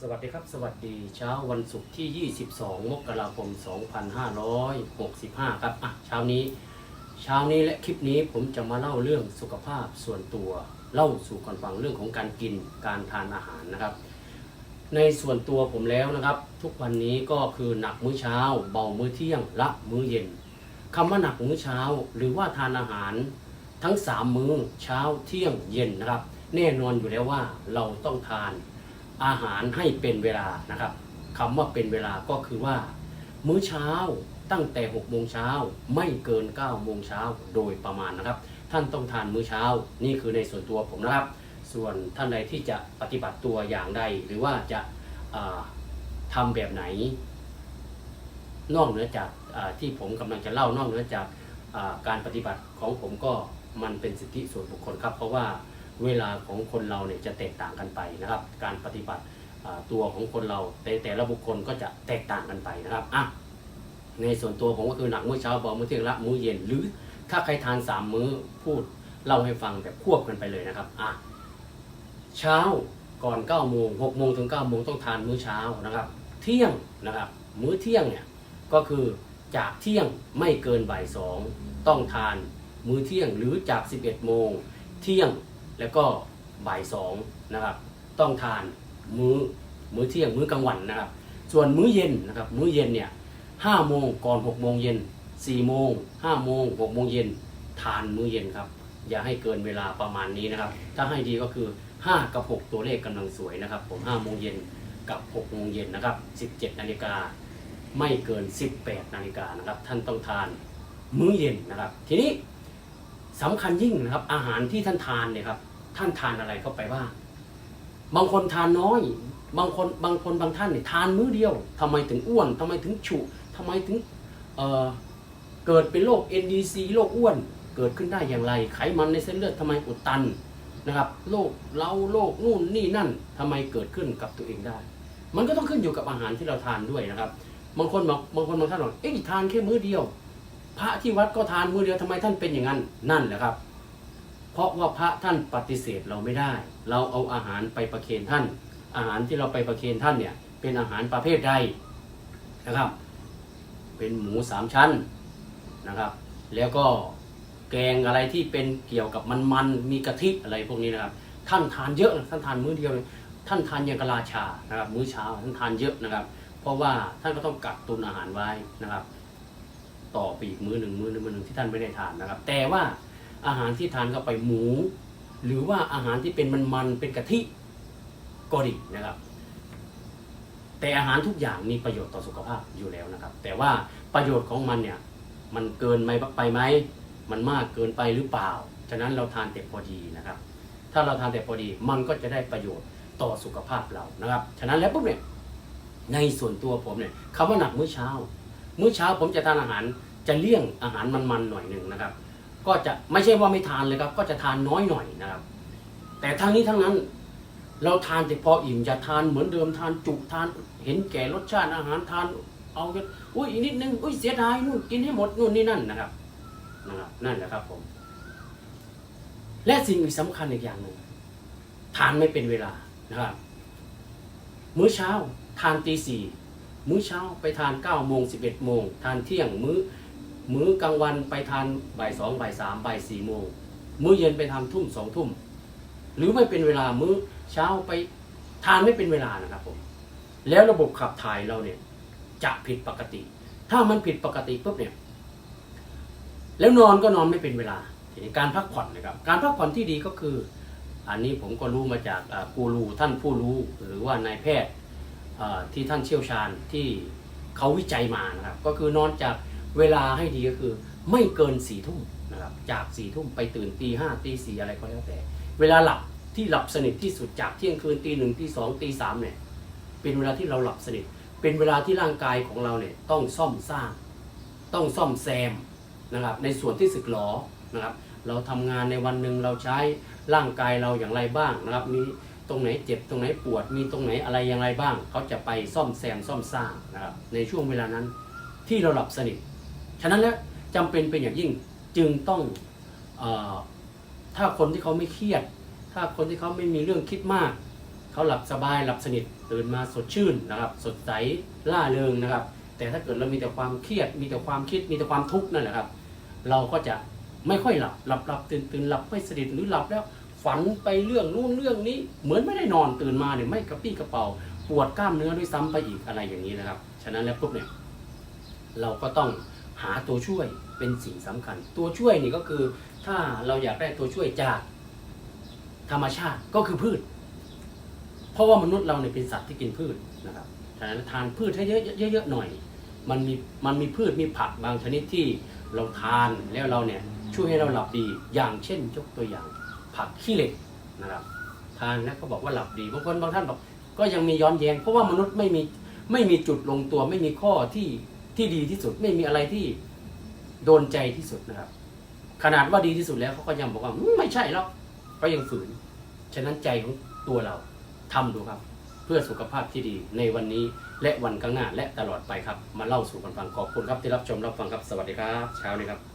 สวัสดีครับ สวัสดีเช้าวันศุกร์ที่ 22 มกราคม 2565 ครับอะเช้านี้ เช้านี้และคลิปนี้ผมจะมาเล่าเรื่องสุขภาพส่วนตัว เล่าสู่กันฟังเรื่องของการกินการทานอาหารนะครับ ในส่วนตัวผมแล้วนะครับ ทุกวันนี้ก็คือหนักมื้อเช้า เบามื้อเที่ยงละมื้อเย็นคำว่าหนักมื้อเช้า หรือว่าทานอาหารทั้ง 3 มื้อเช้าเที่ยงเย็นนะครับ แน่นอนอยู่แล้วว่าเราต้องทาน อาหารให้เป็นเวลานะครับคำว่าเป็นเวลาก็คือว่า มื้อเช้าตั้งแต่6โมงเช้าไม่เกิน9โมงเช้าโดยประมาณนะครับ ท่านต้องทานมื้อเช้านี่คือในส่วนตัวผมนะครับ ส่วนท่านใดที่จะปฏิบัติตัวอย่างใด หรือว่าจะาทำแบบไหน นอกเหนือจากาที่ผมกำลังจะเล่านอกเหนือจากาการปฏิบัติของผมก็มันเป็นสิทธิส่วนบุคคลครับ เพราะว่า เวลาของคนเราเนี่ยจะแตกต่างกันไปนะครับ การปฏิบัติตัวของคนเราแต่แต่ละบุคคลก็จะแตกต่างกันไปนะครับอะในส่วนตัวผมก็คือหนักมื้อเช้าเบามื้อเที่ยงละมื้อเย็นหรือถ้าใครทานสามมื้อพูดเล่าให้ฟังแบบควบกันไปเลยนะครับอะเช้าก่อน9โมง6โมงถึง9โมงต้องทานมื้อเช้านะครับ เที่ยงนะครับ มื้อเที่ยงเนี่ยก็คือจากเที่ยงไม่เกินบ่ายสองต้องทานมื้อเที่ยงหรือจาก 11โมงเที่ยง แล้วก็บ่ายสองนะครับต้องทานมื้อมื้อเที่ยงมื้อกลางวันนะครับ ส่วนมื้อเย็นนะครับมื้อเย็นเนี่ย5โมงก่อน6โมงเย็น4โมง5โมง6โมงเย็นทานมื้อเย็นครับ อย่าให้เกินเวลาประมาณนี้นะครับ ถ้าให้ดีก็คือ 5 กับ 6 ตัวเลขกำลังสวยนะครับ ผม5โมงเย็นกับ6โมงเย็นนะครับ17นาฬิกาไม่เกิน 18นาฬิกานะครับ ท่านต้องทานมื้อเย็นนะครับ ทีนี้ สำคัญยิ่งนะครับ อาหารที่ท่านทานเนี่ยครับ ท่านทานอะไรเข้าไปบ้างบางคนทานน้อย บางคนบางคนบางท่านเนี่ยทานมื้อเดียวทำไมถึงอ้วนทำไมถึงฉุทำไมถึงเเกิดเป็นโรค NDC โรคอ้วนเกิดขึ้นได้อย่างไร ไขมันในเส้นเลือดทำไมอุดตันนะครับโรคเล้าโรคนู่นนี่นั่นทำไมเกิดขึ้นกับตัวเองได้ มันก็ต้องขึ้นอยู่กับอาหารที่เราทานด้วยนะครับ บางคนบอกบางคนบางท่านบอกเอ๊ะทานแค่มื้อเดียว พระที่วัดก็ทานมื้อเดียวทำไมท่านเป็นอย่างนั้นนั่นแหละครับ เพราะว่าพระท่านปฏิเสธเราไม่ได้ เราเอาอาหารไปประเคนท่าน อาหารที่เราไปประเคนท่านเนี่ย เป็นอาหารประเภทใดนะครับ เป็นหมูสามชั้นนะครับ แล้วก็แกงอะไรที่เป็นเกี่ยวกับมันๆมีกะทิอะไรพวกนี้นะครับ ท่านทานเยอะท่านทานมื้อเดียวเลยท่านทานอย่างกะราชานะครับ มื้อเช้าท่านทานเยอะนะครับ เพราะว่าท่านก็ต้องกักตุนอาหารไว้นะครับ ต่อไปอีกมื้อหนึ่งมื้อหนึ่งมื้อหนึ่งที่ท่านไม่ได้ทานนะครับ แต่ว่าอาหารที่ทานเข้าไปหมู หรือว่าอาหารที่เป็นมันๆเป็นกะทิก็ดีนะครับ แต่อาหารทุกอย่างมีประโยชน์ต่อสุขภาพอยู่แล้วนะครับ แต่ว่าประโยชน์ของมันเนี่ยมันเกินไปไปไหมมันมากเกินไปหรือเปล่า ฉะนั้นเราทานแต่พอดีนะครับ ถ้าเราทานแต่พอดีมันก็จะได้ประโยชน์ต่อสุขภาพเรานะครับ ฉะนั้นแล้วปุ๊บเนี่ยในส่วนตัวผมเนี่ยคำว่าหนักมื้อเช้า มื้อเช้าผมจะทานอาหารจะเลี่ยงอาหารมันๆหน่อยหนึ่งนะครับ ก็จะไม่ใช่ว่าไม่ทานเลยครับ ก็จะทานน้อยหน่อยนะครับ แต่ทั้งนี้ทั้งนั้นเราทานแต่พออิ่มจะทานเหมือนเดิมทานจุทานเห็นแก่รสชาติอาหารทานเอาอุ้ยอีกนิดนึงอุ้ยเสียดายนู่นกินให้หมดนู่นนี่นั่นนะครับนะครับนั่นแหละครับผม และสิ่งอีกสำคัญอีกอย่างหนึ่งทานไม่เป็นเวลานะครับมื้อเช้าทานตีสี่ มื้อเช้าไปทานเก้าโมงสิบเอ็ดโมงทานเที่ยงมื้อ มื้อกลางวันไปทานบ่ายสองบ่ายสามบ่ายสี่โมงมื้อเย็นไปทานทุ่มสองทุ่ม หรือไม่เป็นเวลามื้อเช้าไปทานไม่เป็นเวลานะครับผม แล้วระบบขับถ่ายเราเนี่ยจะผิดปกติ ถ้ามันผิดปกติปุ๊บเนี่ย แล้วนอนก็นอนไม่เป็นเวลาทีนี้การพักผ่อนนะครับ การพักผ่อนที่ดีก็คือ อันนี้ผมก็รู้มาจากกูรูท่านผู้รู้หรือว่านายแพทย์ ที่ท่านเชี่ยวชาญที่เขาวิจัยมานะครับ ก็คือนอนจากเวลาให้ดีก็คือ ไม่เกินสี่ทุ่มนะครับจากสี่ทุ่มไปตื่นตีห้าตีสี่อะไรก็แล้วแต่ เวลาหลับที่หลับสนิทที่สุดจากเที่ยงคืนตีหนึ่งตีสองตีสามเนี่ยเป็นเวลาที่เราหลับสนิท เป็นเวลาที่ร่างกายของเราเนี่ยต้องซ่อมสร้าง ต้องซ่อมแซมนะครับในส่วนที่สึกหรอนะครับเราทำงานในวันหนึ่งเราใช้ร่างกายเราอย่างไรบ้างนะครับมี ตรงไหนเจ็บตรงไหนปวดมีตรงไหนอะไรอย่างไรบ้าง เขาจะไปซ่อมแซมซ่อมสร้างนะครับในช่วงเวลานั้นที่เราหลับสนิท ฉะนั้นแล้วจำเป็นเป็นอย่างยิ่งจึงต้องอถ้าคนที่เขาไม่เครียด ถ้าคนที่เขาไม่มีเรื่องคิดมาก เขาหลับสบายหลับสนิทตื่นมาสดชื่นนะครับ สดใสล่าเริงนะครับ แต่ถ้าเกิดเรามีแต่ความเครียด มีแต่ความคิดมีแต่ความทุกข์นั่นแหละครับ เราก็จะไม่ค่อยหลับหลับหลับตื่นตื่นหลับไม่สนิทหรือหลับแล้ว ฝันไปเรื่องนู่นเรื่องนี้ เหมือนไม่ได้นอนตื่นมาเนี่ยไม่กระปี้กระเป๋า ปวดกล้ามเนื้อด้วยซ้ำไปอีกอะไรอย่างนี้นะครับ ฉะนั้นแล้วปุ๊บเนี่ยเราก็ต้องหาตัวช่วยเป็นสิ่งสำคัญ ตัวช่วยนี่ก็คือถ้าเราอยากได้ตัวช่วยจากธรรมชาติก็คือพืช เพราะว่ามนุษย์เราเนี่ยเป็นสัตว์ที่กินพืชนะครับฉะนั้นทานพืชให้เยอะๆเยอะๆหน่อย มันมีมันมีพืชมีผักบางชนิดที่เราทานแล้วเราเนี่ยช่วยให้เราหลับดีอย่างเช่นยกตัวอย่าง ผักขี้เหล็กนะครับ ทานแล้วก็บอกว่าหลับดีบางคนบางท่านบอกก็ยังมีย้อนแยงเพราะว่ามนุษย์ไม่มีไม่มีจุดลงตัว ไม่มีข้อที่ที่ดีที่สุด ไม่มีอะไรที่โดนใจที่สุดนะครับ ขนาดว่าดีที่สุดแล้วเขาก็ยังบอกว่าไม่ใช่หรอกก็ยังฝืน ฉะนั้นใจของตัวเราทำดูครับ เพื่อสุขภาพที่ดีในวันนี้และวันข้างหน้าและตลอดไปครับ มาเล่าสู่กันฟังขอบคุณครับที่รับชมรับฟังครับสวัสดีครับ เช้านี้ครับ